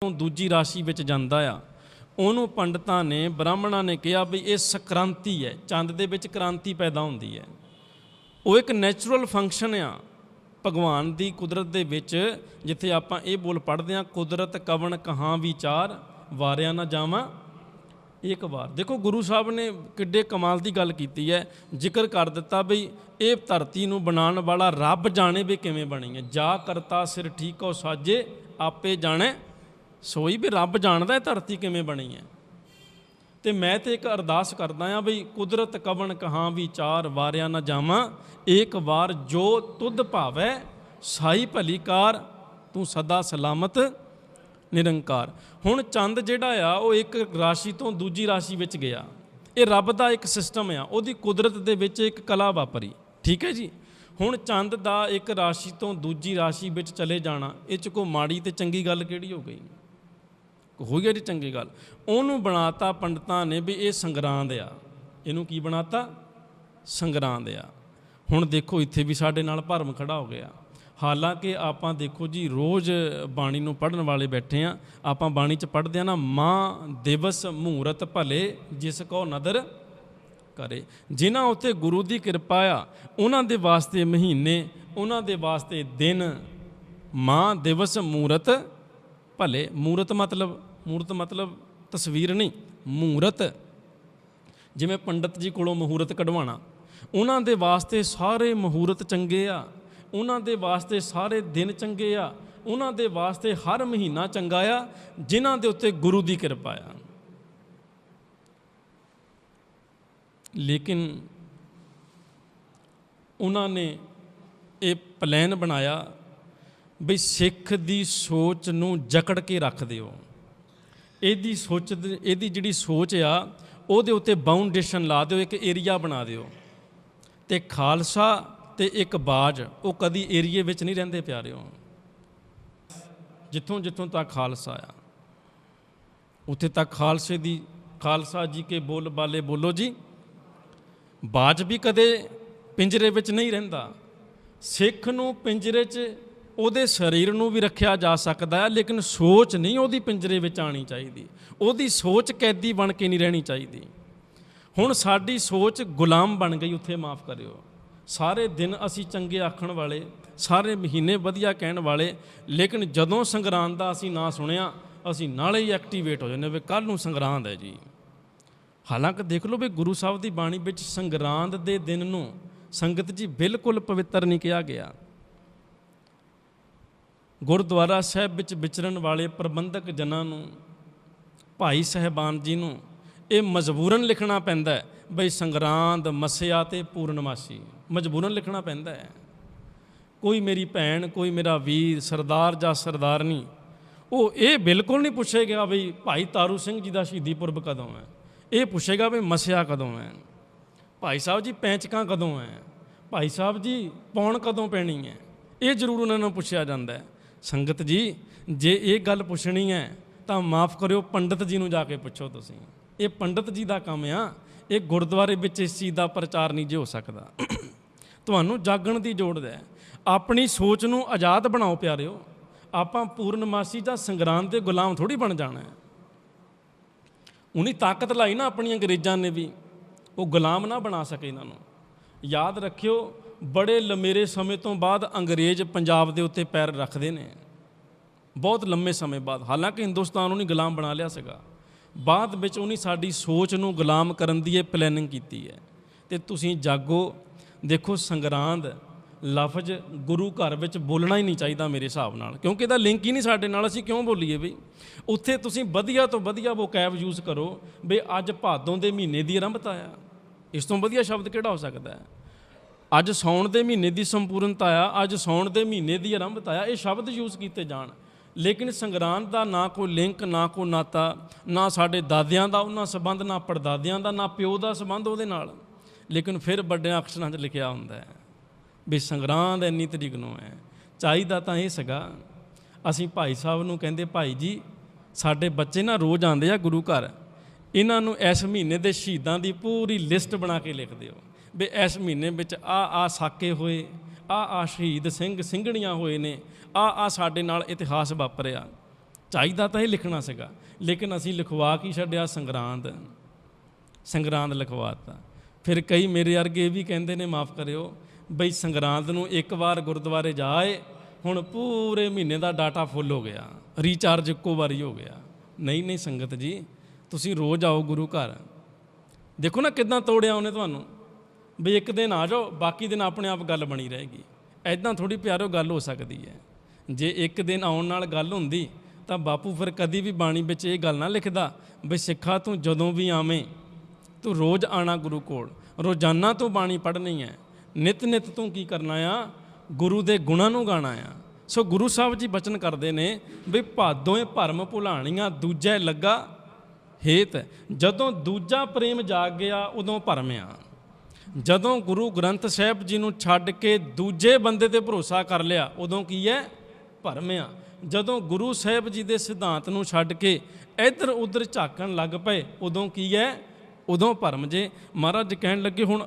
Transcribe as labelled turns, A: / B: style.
A: ਤੋਂ ਦੂਜੀ ਰਾਸ਼ੀ ਵਿੱਚ ਜਾਂਦਾ ਆ। ਉਹਨੂੰ ਪੰਡਤਾਂ ਨੇ, ਬ੍ਰਾਹਮਣਾਂ ਨੇ ਕਿਹਾ ਵੀ ਇਹ ਸਕ੍ਰਾਂਤੀ ਹੈ, ਚੰਦ ਦੇ ਵਿੱਚ ਕ੍ਰਾਂਤੀ ਪੈਦਾ ਹੁੰਦੀ ਹੈ। ਉਹ ਇੱਕ ਨੈਚੁਰਲ ਫੰਕਸ਼ਨ ਆ, ਭਗਵਾਨ ਦੀ ਕੁਦਰਤ ਦੇ ਵਿੱਚ, ਜਿੱਥੇ ਆਪਾਂ ਇਹ ਬੋਲ ਪੜ੍ਹਦੇ ਆ ਕੁਦਰਤ, ਕਵਣ, ਕਹਾਂ, ਵਿਚਾਰ, ਵਾਰਿਆ ਨਾ ਜਾਵਾਂ ਇੱਕ ਵਾਰ। ਦੇਖੋ, ਗੁਰੂ ਸਾਹਿਬ ਨੇ ਕਿੱਡੇ ਕਮਾਲ ਦੀ ਗੱਲ ਕੀਤੀ ਹੈ, ਜ਼ਿਕਰ ਕਰ ਦਿੱਤਾ ਬਈ ਇਹ ਧਰਤੀ ਨੂੰ ਬਣਾਉਣ ਵਾਲਾ ਰੱਬ ਜਾਣੇ ਵੀ ਕਿਵੇਂ ਬਣੀ ਹੈ। ਜਾ ਕਰਤਾ ਸਿਰ ਠੀਕੋ ਸਾਜੇ, ਆਪੇ ਜਾਣੇ ਸੋਈ ਵੀ ਰੱਬ ਜਾਣਦਾ ਹੈ ਧਰਤੀ ਕਿਵੇਂ ਬਣੀ ਹੈ। ਤੇ ਮੈਂ ਤੇ ਇੱਕ ਅਰਦਾਸ ਕਰਦਾ ਆ ਬਈ ਕੁਦਰਤ ਕਵਣ ਕਹਾਂ ਵਿਚਾਰ ਵਾਰਿਆ ਨਾ ਜਾਵਾਂ, ਏਕ ਵਾਰ ਜੋ ਤੁਧ ਭਾਵੈ ਸਾਈ ਭਲੀ ਕਾਰ, ਤੂੰ ਸਦਾ ਸਲਾਮਤ ਨਿਰੰਕਾਰ। ਹੁਣ ਚੰਦ ਜਿਹੜਾ ਆ, ਉਹ ਇੱਕ ਰਾਸ਼ੀ ਤੋਂ ਦੂਜੀ ਰਾਸ਼ੀ ਵਿੱਚ ਗਿਆ। ਇਹ ਰੱਬ ਦਾ ਇੱਕ ਸਿਸਟਮ ਆ, ਉਹਦੀ ਕੁਦਰਤ ਦੇ ਵਿੱਚ ਇੱਕ ਕਲਾ ਵਾਪਰੀ। ਠੀਕ ਹੈ ਜੀ? ਹੁਣ ਚੰਦ ਦਾ ਇੱਕ ਰਾਸ਼ੀ ਤੋਂ ਦੂਜੀ ਰਾਸ਼ੀ ਵਿੱਚ ਚਲੇ ਜਾਣਾ, ਇਹ ਚ ਕੋ ਮਾੜੀ ਤੇ ਚੰਗੀ ਗੱਲ ਕਿਹੜੀ ਹੋ ਗਈ? ਹੋ ਗਿਆ ਜੀ ਚੰਗੀ ਗੱਲ। ਉਹਨੂੰ ਬਣਾਤਾ ਪੰਡਤਾਂ ਨੇ ਵੀ ਇਹ ਸੰਗਰਾਂਦ ਆ। ਇਹਨੂੰ ਕੀ ਬਣਾਤਾ? ਸੰਗਰਾਂਦ ਆ। ਹੁਣ ਦੇਖੋ, ਇੱਥੇ ਵੀ ਸਾਡੇ ਨਾਲ ਭਰਮ ਖੜਾ ਹੋ ਗਿਆ। ਹਾਲਾਂਕਿ ਆਪਾਂ ਦੇਖੋ ਜੀ, ਰੋਜ਼ ਬਾਣੀ ਨੂੰ ਪੜਨ ਵਾਲੇ ਬੈਠੇ ਆ। ਆਪਾਂ ਬਾਣੀ ਚ ਪੜਦੇ ਆ ਨਾ, ਮਾਂ ਦਿਵਸ ਮਹੂਰਤ ਭਲੇ ਜਿਸ ਕੋ ਨਦਰ ਕਰੇ। ਜਿਨ੍ਹਾਂ ਉੱਤੇ ਗੁਰੂ ਦੀ ਕਿਰਪਾ ਆ, ਉਹਨਾਂ ਦੇ ਵਾਸਤੇ ਮਹੀਨੇ, ਉਹਨਾਂ ਦੇ ਵਾਸਤੇ ਦਿਨ, ਮਾਂ ਦਿਵਸ ਮੂਰਤ ਭਲੇ, ਮੂਰਤ ਮਤਲਬ ਮੂਰਤ ਮਤਲਬ ਤਸਵੀਰ ਨਹੀਂ, ਮੂਰਤ। ਜਿਵੇਂ ਪੰਡਤ ਜੀ ਕੋਲੋਂ ਮਹੂਰਤ ਕਢਵਾਣਾ ਉਹਨਾਂ ਦੇ ਵਾਸਤੇ ਸਾਰੇ ਮਹੂਰਤ ਚੰਗੇ ਆ, ਉਹਨਾਂ ਦੇ ਵਾਸਤੇ ਸਾਰੇ ਦਿਨ ਚੰਗੇ ਆ, ਉਹਨਾਂ ਦੇ ਵਾਸਤੇ ਹਰ ਮਹੀਨਾ ਚੰਗਾ ਆ, ਜਿਨ੍ਹਾਂ ਦੇ ਉੱਤੇ ਗੁਰੂ ਦੀ ਕਿਰਪਾ ਆ। ਲੇਕਿਨ ਉਹਨਾਂ ਨੇ ਇਹ ਪਲਾਨ ਬਣਾਇਆ ਵੀ ਸਿੱਖ ਦੀ ਸੋਚ ਨੂੰ ਜਕੜ ਕੇ ਰੱਖ ਦਿਓ। ਇਹਦੀ ਸੋਚ ਇਹਦੀ ਜਿਹੜੀ ਸੋਚ ਆ, ਉਹਦੇ ਉੱਤੇ ਬਾਉਂਡੇਸ਼ਨ ਲਾ ਦਿਓ, ਇੱਕ ਏਰੀਆ ਬਣਾ ਦਿਓ। ਤੇ ਖਾਲਸਾ ਤੇ ਇੱਕ ਬਾਜ, ਉਹ ਕਦੀ ਏਰੀਏ ਵਿੱਚ ਨਹੀਂ ਰਹਿੰਦੇ ਪਿਆਰਿਓ। ਜਿੱਥੋਂ ਜਿੱਥੋਂ ਤੱਕ ਖਾਲਸਾ ਆ। ਉੱਥੇ ਤੱਕ ਖਾਲਸੇ ਦੀ, ਖਾਲਸਾ ਜੀ ਕੇ ਬੋਲ ਬਾਲੇ ਬੋਲੋ ਜੀ। ਬਾਜ ਵੀ ਕਦੇ ਪਿੰਜਰੇ ਵਿੱਚ ਨਹੀਂ ਰਹਿੰਦਾ। ਸਿੱਖ ਨੂੰ ਪਿੰਜਰੇ 'ਚ ਉਹਦੇ ਸਰੀਰ ਨੂੰ ਵੀ ਰੱਖਿਆ ਜਾ ਸਕਦਾ ਹੈ, ਲੇਕਿਨ ਸੋਚ ਨਹੀਂ ਉਹਦੀ ਪਿੰਜਰੇ ਵਿੱਚ ਆਣੀ ਚਾਹੀਦੀ। ਉਹਦੀ ਸੋਚ ਕੈਦੀ ਬਣ ਕੇ ਨਹੀਂ ਰਹਿਣੀ ਚਾਹੀਦੀ। ਹੁਣ ਸਾਡੀ ਸੋਚ ਗੁਲਾਮ ਬਣ ਗਈ, ਉੱਥੇ ਮਾਫ ਕਰਿਓ। ਸਾਰੇ ਦਿਨ ਅਸੀਂ ਚੰਗੇ ਆਖਣ ਵਾਲੇ, ਸਾਰੇ ਮਹੀਨੇ ਵਧੀਆ ਕਹਿਣ ਵਾਲੇ, ਲੇਕਿਨ ਜਦੋਂ ਸੰਗਰਾਂਦ ਦਾ ਅਸੀਂ ਨਾਂ ਸੁਣਿਆ, ਅਸੀਂ ਨਾਲੇ ਹੀ ਐਕਟੀਵੇਟ ਹੋ ਜਾਂਦੇ ਵੀ ਕੱਲ ਨੂੰ ਸੰਗਰਾਂਦ ਹੈ ਜੀ। ਹਾਲਾਂਕਿ ਦੇਖ ਲਓ ਵੀ ਗੁਰੂ ਸਾਹਿਬ ਦੀ ਬਾਣੀ ਵਿੱਚ ਸੰਗਰਾਂਦ ਦੇ ਦਿਨ ਨੂੰ ਸੰਗਤ ਜੀ ਬਿਲਕੁਲ ਪਵਿੱਤਰ ਨਹੀਂ ਕਿਹਾ ਗਿਆ। ਗੁਰਦੁਆਰਾ ਸਾਹਿਬ ਵਿੱਚ ਵਿਚਰਨ ਵਾਲੇ ਪ੍ਰਬੰਧਕ ਜਨਾਂ ਨੂੰ, ਭਾਈ ਸਹਿਬਾਨ ਜੀ ਨੂੰ ਇਹ ਮਜਬੂਰਨ ਲਿਖਣਾ ਪੈਂਦਾ ਹੈ, ਬਈ ਸੰਗਰਾਂਦ, ਮਸਿਆ ਤੇ ਪੂਰਨਮਾਸੀ, ਮਜਬੂਰਨ ਲਿਖਣਾ ਪੈਂਦਾ ਹੈ। ਕੋਈ ਮੇਰੀ ਭੈਣ, ਕੋਈ ਮੇਰਾ ਵੀਰ, ਸਰਦਾਰ ਜਾਂ ਸਰਦਾਰਨੀ, ਉਹ ਇਹ ਬਿਲਕੁਲ ਨਹੀਂ ਪੁੱਛੇਗਾ ਬਈ ਭਾਈ ਤਾਰੂ ਸਿੰਘ ਜੀ ਦਾ ਸ਼ਹੀਦੀ ਪੁਰਬ ਕਦੋਂ ਹੈ? ਇਹ ਪੁੱਛੇਗਾ ਵੀ ਮਸਿਆ ਕਦੋਂ ਹੈ? ਭਾਈ ਸਾਹਿਬ ਜੀ ਪੈਂਚਕਾਂ ਕਦੋਂ ਹੈ? ਭਾਈ ਸਾਹਿਬ ਜੀ ਪੌਣ ਕਦੋਂ ਪੈਣੀ ਹੈ? ਇਹ ਜ਼ਰੂਰ ਉਹਨਾਂ ਨੂੰ ਪੁੱਛਿਆ ਜਾਂਦਾ ਹੈ। ਸੰਗਤ ਜੀ, ਜੇ ਇਹ ਗੱਲ ਪੁੱਛਣੀ ਹੈ, ਤਾਂ ਮਾਫ ਕਰਿਓ, ਪੰਡਤ ਜੀ ਨੂੰ ਜਾ ਕੇ ਪੁੱਛੋ ਤੁਸੀਂ। ਇਹ ਪੰਡਤ ਜੀ ਦਾ ਕੰਮ ਆ, ਇਹ ਗੁਰਦੁਆਰੇ ਵਿੱਚ ਇਸ ਚੀਜ਼ ਦਾ ਪ੍ਰਚਾਰ ਨਹੀਂ ਜੇ ਹੋ ਸਕਦਾ। ਤੁਹਾਨੂੰ ਜਾਗਣ ਦੀ ਜੋੜਦਾ ਹੈ ਆਪਣੀ ਸੋਚ ਨੂੰ ਆਜ਼ਾਦ ਬਣਾਓ ਪਿਆਰਿਓ। ਆਪਾਂ ਪੂਰਨਮਾਸੀ ਜਾਂ ਸੰਗਰਾਂਦ ਦੇ ਗੁਲਾਮ ਥੋੜੀ ਬਣ ਜਾਣਾ ਹੈ। ਉਨੀ ਤਾਕਤ ਲਾਈ ਨਾ ਆਪਣੀ ਅੰਗਰੇਜ਼ਾਂ ਨੇ ਵੀ। ਉਹ ਗੁਲਾਮ ਨਾ ਬਣਾ ਸਕੇ ਇਹਨਾਂ ਨੂੰ। ਯਾਦ ਰੱਖਿਓ ਬੜੇ ਲੰਮੇਰੇ ਸਮੇਂ ਤੋਂ ਬਾਅਦ ਅੰਗਰੇਜ਼ ਪੰਜਾਬ ਦੇ ਉੱਤੇ ਪੈਰ ਰੱਖਦੇ ਨੇ। ਬਹੁਤ ਲੰਮੇ ਸਮੇਂ ਬਾਅਦ। ਹਾਲਾਂਕਿ ਹਿੰਦੁਸਤਾਨ ਉਹਨੇ ਗੁਲਾਮ ਬਣਾ ਲਿਆ ਸੀਗਾ। ਬਾਅਦ ਵਿੱਚ ਉਹਨੇ ਸਾਡੀ ਸੋਚ ਨੂੰ ਗੁਲਾਮ ਕਰਨ ਦੀ ਇਹ ਪਲੈਨਿੰਗ ਕੀਤੀ ਹੈ। ਤੇ ਤੁਸੀਂ ਜਾਗੋ, ਦੇਖੋ ਸੰਗਰਾਂਦ, ਲਫ਼ਜ਼ ਗੁਰੂ ਘਰ ਵਿੱਚ ਬੋਲਣਾ ਹੀ ਨਹੀਂ ਚਾਹੀਦਾ ਮੇਰੇ ਹਿਸਾਬ ਨਾਲ। ਕਿਉਂਕਿ ਇਹਦਾ ਲਿੰਕ ਹੀ ਨਹੀਂ ਸਾਡੇ ਨਾਲ। ਅਸੀਂ ਕਿਉਂ ਬੋਲੀਏ ਬਈ? ਉੱਥੇ ਤੁਸੀਂ ਵਧੀਆ ਤੋਂ ਵਧੀਆ ਵੋਕੈਬ ਯੂਜ਼ ਕਰੋ ਵੀ ਅੱਜ ਭਾਦੋਂ ਦੇ ਮਹੀਨੇ ਦੀ ਆਰੰਭਤਾ ਆ। ਇਸ ਤੋਂ ਵਧੀਆ ਸ਼ਬਦ ਕਿਹੜਾ ਹੋ ਸਕਦਾ ਹੈ? ਅੱਜ ਸੌਣ ਦੇ ਮਹੀਨੇ ਦੀ ਸੰਪੂਰਨਤਾ ਆ, ਅੱਜ ਸੌਣ ਦੇ ਮਹੀਨੇ ਦੀ ਆਰੰਭਤਾ ਆ, ਇਹ ਸ਼ਬਦ ਯੂਜ਼ ਕੀਤੇ ਜਾਣ। ਲੇਕਿਨ ਸੰਗਰਾਂਦ ਦਾ ਨਾ ਕੋਈ ਲਿੰਕ, ਨਾ ਕੋਈ ਨਾਤਾ, ਨਾ ਸਾਡੇ ਦਾਦਿਆਂ ਦਾ ਉਹਨਾਂ ਸੰਬੰਧ, ਨਾ ਪੜਦਾਦਿਆਂ ਦਾ, ਨਾ ਪਿਓ ਦਾ ਸੰਬੰਧ ਉਹਦੇ ਨਾਲ। ਲੇਕਿਨ ਫਿਰ ਵੱਡਿਆਂ ਅਕਸ਼ਰਾਂ 'ਚ ਲਿਖਿਆ ਹੁੰਦਾ ਹੈ ਵੀ ਸੰਗਰਾਂਦ ਇੰਨੀ ਤਰੀਕ ਨੂੰ ਹੈ। ਚਾਹੀਦਾ ਤਾਂ ਇਹ ਸੀਗਾ, ਅਸੀਂ ਭਾਈ ਸਾਹਿਬ ਨੂੰ ਕਹਿੰਦੇ, ਭਾਈ ਜੀ, ਸਾਡੇ ਬੱਚੇ ਨਾ ਰੋਜ਼ ਆਉਂਦੇ ਆ ਗੁਰੂ ਘਰ। ਇਹਨਾਂ ਨੂੰ ਇਸ ਮਹੀਨੇ ਦੇ ਸ਼ਹੀਦਾਂ ਦੀ ਪੂਰੀ ਲਿਸਟ ਬਣਾ ਕੇ ਲਿਖ ਦਿਓ। ਵੀ ਇਸ ਮਹੀਨੇ ਵਿੱਚ ਆ ਆ ਸਾਕੇ ਹੋਏ, ਆ ਆ ਸ਼ਹੀਦ ਸਿੰਘ ਸਿੰਘਣੀਆਂ ਹੋਏ ਨੇ, ਆ ਆ ਸਾਡੇ ਨਾਲ ਇਤਿਹਾਸ ਵਾਪਰਿਆ। ਚਾਹੀਦਾ ਤਾਂ ਇਹ ਲਿਖਣਾ ਸੀਗਾ, ਲੇਕਿਨ ਅਸੀਂ ਲਿਖਵਾ ਕੀ ਛੱਡਿਆ? ਸੰਗਰਾਂਦ। ਸੰਗਰਾਂਦ ਲਿਖਵਾਤਾ। ਫਿਰ ਕਈ ਮੇਰੇ ਵਰਗੇ ਇਹ ਵੀ ਕਹਿੰਦੇ ਨੇ, ਮਾਫ ਕਰਿਓ, ਬਈ ਸੰਗਰਾਂਦ ਨੂੰ ਇੱਕ ਵਾਰ ਗੁਰਦੁਆਰੇ ਜਾਏ, ਹੁਣ ਪੂਰੇ ਮਹੀਨੇ ਦਾ ਡਾਟਾ ਫੁੱਲ ਹੋ ਗਿਆ, ਰੀਚਾਰਜ ਇੱਕੋ ਵਾਰੀ ਹੋ ਗਿਆ। ਨਹੀਂ ਨਹੀਂ ਸੰਗਤ ਜੀ, ਤੁਸੀਂ ਰੋਜ਼ ਆਓ ਗੁਰੂ ਘਰ। ਦੇਖੋ ਨਾ ਕਿਦਾਂ ਤੋੜਿਆ ਉਹਨੇ ਤੁਹਾਨੂੰ। ਵੀ ਇੱਕ ਦਿਨ ਆ ਜਾਓ, ਬਾਕੀ ਦਿਨ ਆਪਣੇ ਆਪ ਗੱਲ ਬਣੀ ਰਹੇਗੀ। ਐਦਾਂ ਥੋੜੀ ਪਿਆਰੋ ਗੱਲ ਹੋ ਸਕਦੀ ਹੈ। ਜੇ ਇੱਕ ਦਿਨ ਆਉਣ ਨਾਲ ਗੱਲ ਹੁੰਦੀ, ਤਾਂ ਬਾਪੂ ਫਿਰ ਕਦੀ ਵੀ ਬਾਣੀ ਵਿੱਚ ਇਹ ਗੱਲ ਨਾ ਲਿਖਦਾ ਵੀ ਸਿੱਖਾ ਤੂੰ ਜਦੋਂ ਵੀ ਆਵੇਂ, ਤੂੰ ਰੋਜ਼ ਆਣਾ ਗੁਰੂ ਕੋਲ, ਰੋਜ਼ਾਨਾ ਤੂੰ ਬਾਣੀ ਪੜ੍ਹਨੀ ਹੈ। ਨਿਤ ਨਿਤ ਤੂੰ ਕੀ ਕਰਨਾ ਆ? ਗੁਰੂ ਦੇ ਗੁਣਾਂ ਨੂੰ ਗਾਣਾ ਆ। ਸੋ ਗੁਰੂ ਸਾਹਿਬ ਜੀ ਬਚਨ ਕਰਦੇ ਨੇ ਵੀ ਭਾਦੋਏ ਭਰਮ ਭੁਲਾਣੀਆਂ, ਦੂਜੇ ਲੱਗਾ ਹੇਤ। ਜਦੋਂ ਦੂਜਾ ਪ੍ਰੇਮ ਜਾਗ ਗਿਆ, ਉਦੋਂ ਭਰਮ ਆ। ਜਦੋਂ ਗੁਰੂ ਗ੍ਰੰਥ ਸਾਹਿਬ ਜੀ ਨੂੰ ਛੱਡ ਕੇ ਦੂਜੇ ਬੰਦੇ ਤੇ ਭਰੋਸਾ ਕਰ ਲਿਆ, ਉਦੋਂ ਕੀ ਹੈ? ਭਰਮਿਆ ਜਦੋਂ ਗੁਰੂ ਸਾਹਿਬ ਜੀ ਦੇ ਸਿਧਾਂਤ ਨੂੰ ਛੱਡ ਕੇ ਇੱਧਰ ਉੱਧਰ ਝਾਕਣ ਲੱਗ ਪਏ, ਉਦੋਂ ਕੀ ਹੈ? ਉਦੋਂ ਭਰਮ ਜੇ। ਮਹਾਰਾਜ ਕਹਿਣ ਲੱਗੇ, ਹੁਣ